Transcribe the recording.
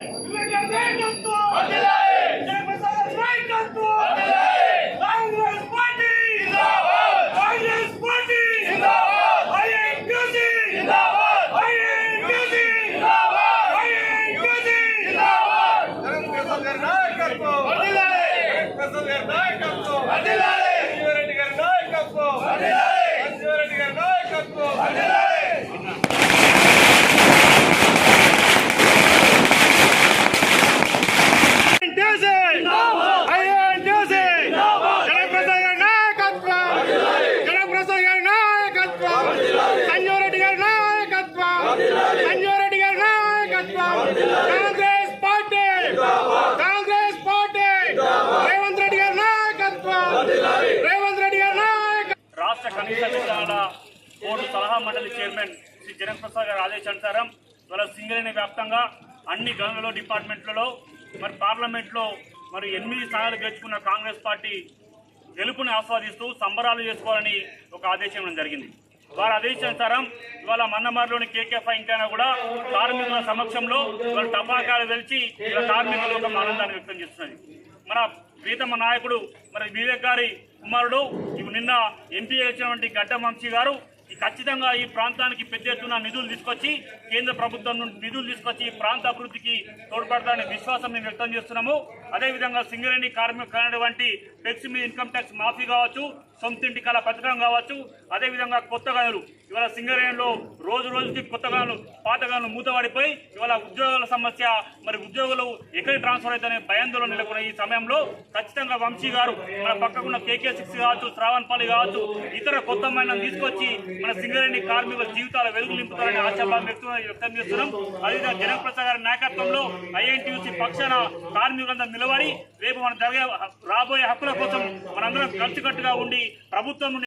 నాయకత్వం ప్రసాద్ గారి నాయకత్వం సంజీవరెడ్డి గారి నాయకత్వం సంజీవరెడ్డి గారి నాయకత్వం ఐఎన్టీసీ ఐఎన్టీసీ జనప్రసాద్ గారి నాయకత్వం జనప్రసాద్ గారి నాయకత్వం సంజీవ్ రెడ్డి గారి నాయకత్వం సంజీవ్ రెడ్డి గారి నాయకత్వం Congress party! Congress party! Revanth Reddy గారి నాయకత్వం! రేవంత్ రెడ్డి గారి నాయకత్వం రాష్ట్ర కనీస వేతనాల బోర్డు సలహా మండలి చైర్మన్ శ్రీ జగన్ ప్రసాద్ గారి ఆదేశానుసారం ఇవాళ సింగరేణి వ్యాప్తంగా అన్ని గనులలో డిపార్ట్మెంట్లలో మరి పార్లమెంట్లో మరి ఎనిమిది స్థానాలు గెలుచుకున్న కాంగ్రెస్ పార్టీ గెలుపుని ఆస్వాదిస్తూ సంబరాలు చేసుకోవాలని ఒక ఆదేశం జరిగింది. వారి ఆదేశానుసారం ఇవాళ మన్నమారులోని కేకేఫ్ ఇంకైనా కూడా కార్మికుల సమక్షంలో ఇవాళ టపాకాలు తెలిసి ఇలా కార్మికులు ఒక ఆనందాన్ని వ్యక్తం చేస్తున్నది. మన ప్రీతమ నాయకుడు మరి వివేక్ గారి కుమారుడు ఇవి నిన్న ఎంపీ వచ్చినటువంటి గడ్డ వంశీ గారు ఖచ్చితంగా ఈ ప్రాంతానికి పెద్ద ఎత్తున నిధులు తీసుకొచ్చి కేంద్ర ప్రభుత్వం నుండి నిధులు తీసుకొచ్చి ప్రాంత అభివృద్ధికి తోడ్పడతారనే విశ్వాసం మేము వ్యక్తం చేస్తున్నాము. అదేవిధంగా సింగరేణి కార్మికులు వంటి టెక్స్ మీద ఇన్కమ్ ట్యాక్స్ మాఫీ కావచ్చు సొంతింటి కళ పథకం కావచ్చు అదేవిధంగా కొత్త గనులు. ఇవాళ సింగరేణిలో రోజు రోజుకి కొత్త గనులు పాత గనులు మూతపడిపోయి ఇవాళ ఉద్యోగుల సమస్య మరి ఉద్యోగులు ఎక్కడికి ట్రాన్స్ఫర్ అవుతాయనే భయాందోళన నెలకొన్న ఈ సమయంలో ఖచ్చితంగా వంశీ గారు మన పక్కకున్న కేకే సిక్స్ కావచ్చు శ్రావణపల్లి కావచ్చు ఇతర కొత్త మైనం తీసుకొచ్చి మన సింగరేణి కార్మికుల జీవితాల వెలుగు నింపుతారని ఆశాభావం వ్యక్తం వ్యక్తం చేస్తున్నాం. అదేవిధంగా జగన్ ప్రసాద్ గారి నాయకత్వంలో ఐఎన్టీయూసీ పక్షాన కార్మికులందరూ నిలబడి రేపు మన జరిగే రాబోయే హక్కుల కోసం మనందరం కలిసికట్టుగా ఉండి ప్రభుత్వం నుండి